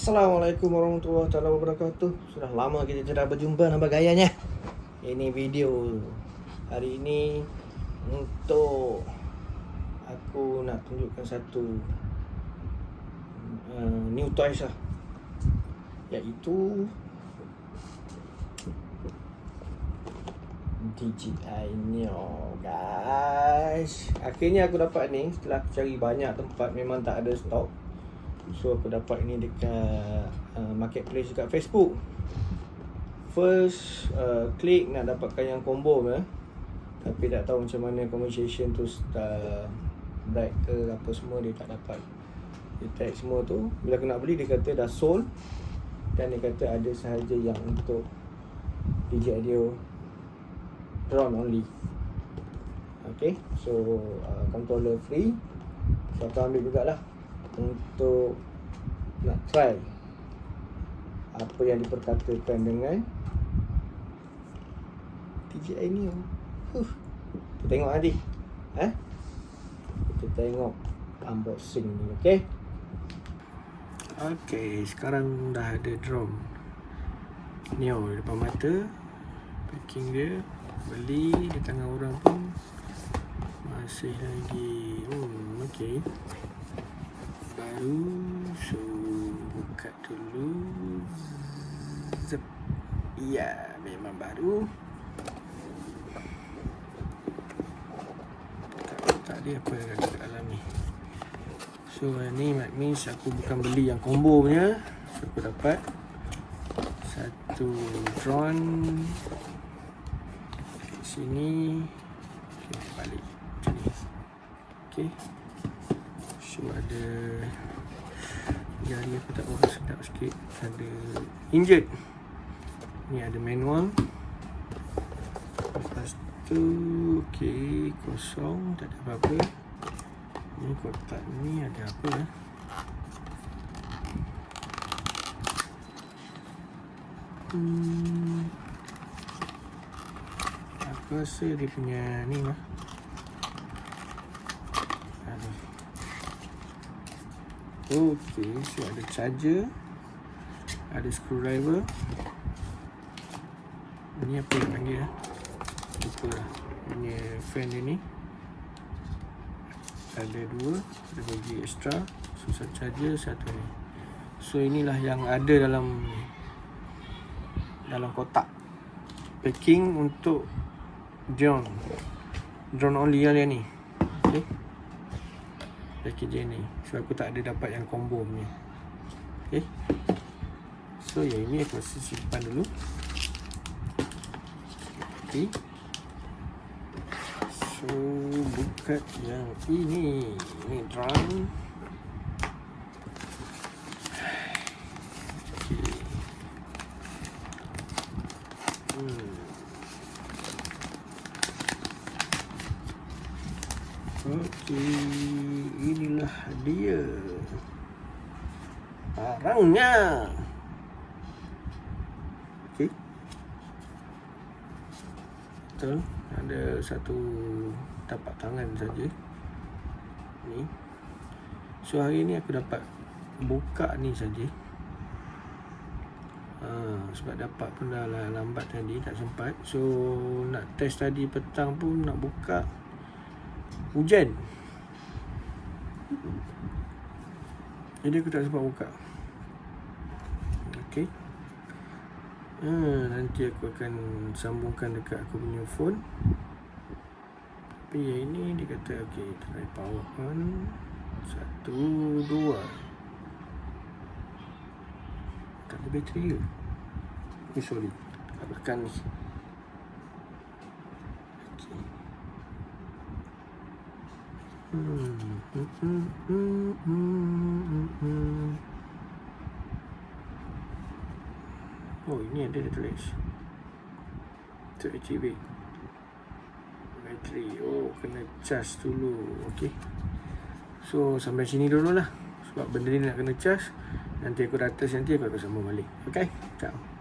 Assalamualaikum warahmatullahi wabarakatuh. Sudah lama kita tidak berjumpa nampak gayanya. Ini video hari ini untuk aku nak tunjukkan satu uh, new toys lah. Iaitu DJI Neo guys. Akhirnya aku dapat ni setelah aku cari banyak tempat memang tak ada stok. So aku dapat ini dekat uh, marketplace dekat Facebook. First uh, klik nak dapatkan yang combo ya. Tapi tak tahu macam mana conversation tu uh, bright ke apa semua dia tak dapat. Dia tag semua tu. Bila aku nak beli dia kata dah sold. Dan dia kata ada sahaja yang untuk DJI Neo drone only. Okay, so uh, controller free. So aku ambil jugalah untuk nak try apa yang diperkatakan dengan TGI ni. Huh. Kita tengok nanti. Eh? Kita tengok unboxing ni, okey? Okey, sekarang dah ada drone. Neo depan mata. Packing dia beli di tangan orang pun masih lagi hmm okey baru so buka dulu. Ya memang baru. Tadi apa yang ada dalam ni. So ni means aku bukan beli yang combo punya. So aku dapat satu drone sini. Okay, balik. Okay So ada. Jari aku tak berapa sedap sikit Ada Injured. Ni ada manual. Lepas tu Okay Kosong Tak ada apa-apa. Ni kotak ni ada apa eh? Hmm. Aku rasa dia punya ni lah Okey, so ada charger Ada screwdriver. Ini apa yang panggil lah Lupa lah. Ini fan dia ni. Ada dua Ada bagi extra So satu charger Satu ni. So inilah yang ada dalam Dalam kotak. Packing untuk Drone. Drone only yang ni. Okay package ni. So aku tak ada dapat yang combo ni. Okay. So yang ini aku mesti simpan dulu. Okay. So buka yang ini. Ini drum. Hmm. Okey inilah dia. Barangnya okey. Betul? Ada satu tapak tangan saja. Ni. So hari ni aku dapat buka ni saja. Ha, sebab dapat pun dah lambat tadi tak sempat. So nak test tadi petang pun nak buka hujan. Jadi aku tak sempat buka. Okay ha, Nanti aku akan sambungkan dekat aku punya phone. Tapi yang ini dia kata Okay try power on. Satu Dua. Tak ada bateri ke? Eh sorry. Tak tekan ni. Oh ini ada dia tulis. To activate Battery Oh kena charge dulu. Okay So sampai sini dulu lah Sebab benda ni nak kena charge. Nanti aku dah nanti aku akan sambung balik. Okay Ciao